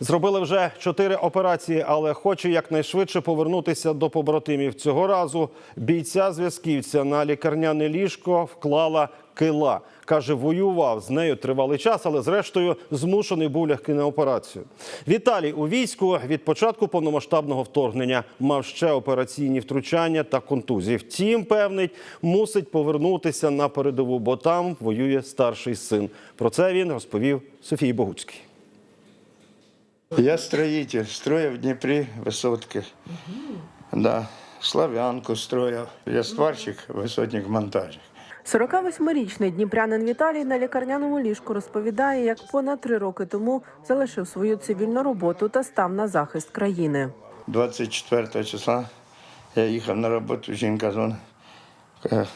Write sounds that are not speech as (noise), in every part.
Зробили вже чотири операції, але хоче якнайшвидше повернутися до побратимів. Цього разу бійця зв'язківця на лікарняне ліжко вклала кила. Каже, воював з нею тривалий час, але зрештою змушений був лягти на операцію. Віталій у війську від початку повномасштабного вторгнення мав ще операційні втручання та контузії. Втім, певнить, мусить повернутися на передову, бо там воює старший син. Про це він розповів Софії Богуцькій. Я строитель, строил в Днепре высотки. Да, славянку строил. Я сварщик, высотник, монтажник. 48-річний дніпрянин Віталій на лікарняному ліжку розповідає, як понад три роки тому залишив свою цивільну роботу та став на захист країни. 24 числа я їхав на роботу, жінка дзвонить. Каже,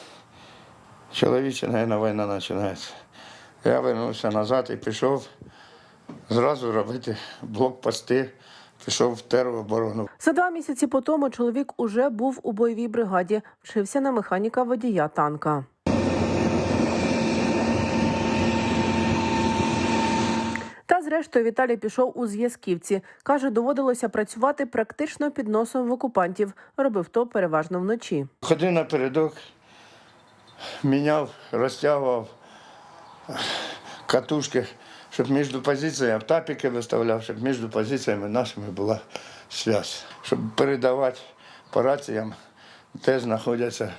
Чоловіче, наверное, війна починається. Я вернувся назад і пішов зразу робити блокпости, пішов в тероборону. За два місяці по тому чоловік уже був у бойовій бригаді, вчився на механіка водія танка. Та зрештою Віталій пішов у зв'язківці. Каже, доводилося працювати практично під носом в окупантів. Робив то переважно вночі. Ходив напередок, міняв, розтягував катушки, щоб між позиціями тапіки виставляв, щоб між позиціями нашими була зв'язь, щоб передавати по раціям, де знаходяться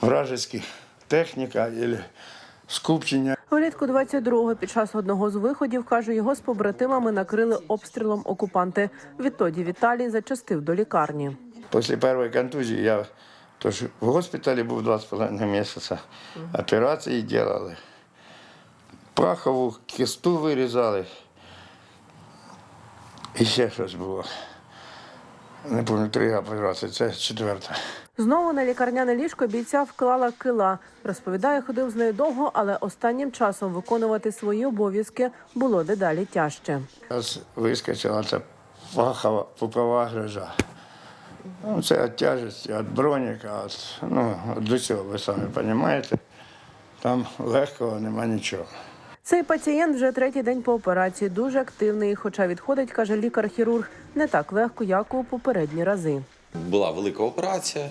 вражеські техніка або скупчення. Влітку 22-го під час одного з виходів, каже, його з побратимами накрили обстрілом окупанти. Відтоді Віталій зачастив до лікарні. Після першої контузії я тож в госпіталі був два з половиною місяці. Операції робили. Пахову кисту вирізали. І ще щось було. Не пам'ятаю, три операції, це четверта. Знову на лікарняне ліжко бійця вклала кила. Розповідає, ходив з нею довго, але останнім часом виконувати свої обов'язки було дедалі тяжче. Зараз вискочила ця пахова пупова грижа. Ну, це від тяжесті, від броніка, від, ну, від усього, ви самі розумієте. Там легкого нема нічого. Цей пацієнт вже третій день по операції дуже активний. Хоча відходить, каже лікар-хірург, не так легко, як у попередні рази. Була велика операція.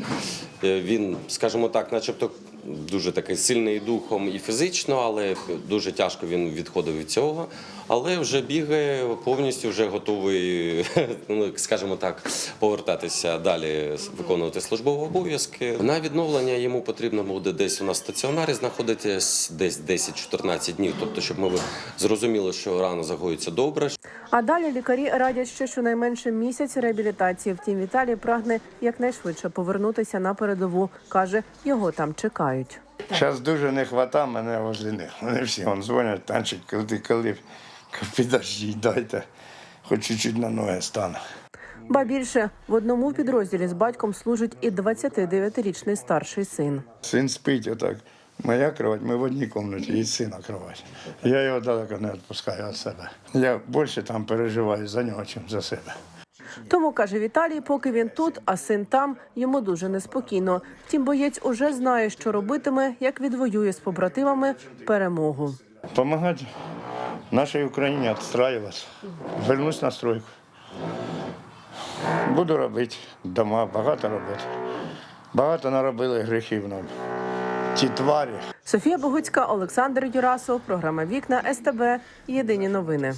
Е, Він, скажімо так, начебто дуже такий сильний духом і фізично, але дуже тяжко він відходив від цього. Але вже бігає повністю, вже готовий, (laughs) ну скажімо так, повертатися далі, виконувати службові обов'язки. На відновлення йому потрібно буде десь у нас стаціонарі знаходитись десь 10-14 днів. Тобто, щоб ми зрозуміли, що рана загоїться добре, А далі лікарі радять ще щонайменше місяць реабілітації. Втім, Віталій прагне якнайшвидше повернутися на передову. каже, його там чекають. Зараз дуже не вистачає мене возле них. Вони всі вон дзвонять, танчать, коли ти коли. Підождіть, дайте, хоч чуть-чуть на ноги стану. Ба більше в одному підрозділі з батьком служить і 29-річний старший син. Син спить отак. Моя кровать, ми в одній кімнаті, і сина кровать. Я його далеко не відпускаю від себе. Я більше там переживаю за нього, ніж за себе. Тому каже Віталій, поки він тут, а син там, йому дуже неспокійно. Втім, боєць уже знає, що робитиме, як відвоює з побратимами перемогу. Помагати нашій Україні відстраюватися. Вернусь на стройку. Буду робити дома, багато роботи. Багато наробили гріхів нам. Ті тварі. Софія Богуцька, Олександр Юрасов, програма Вікна СТБ. Єдині новини.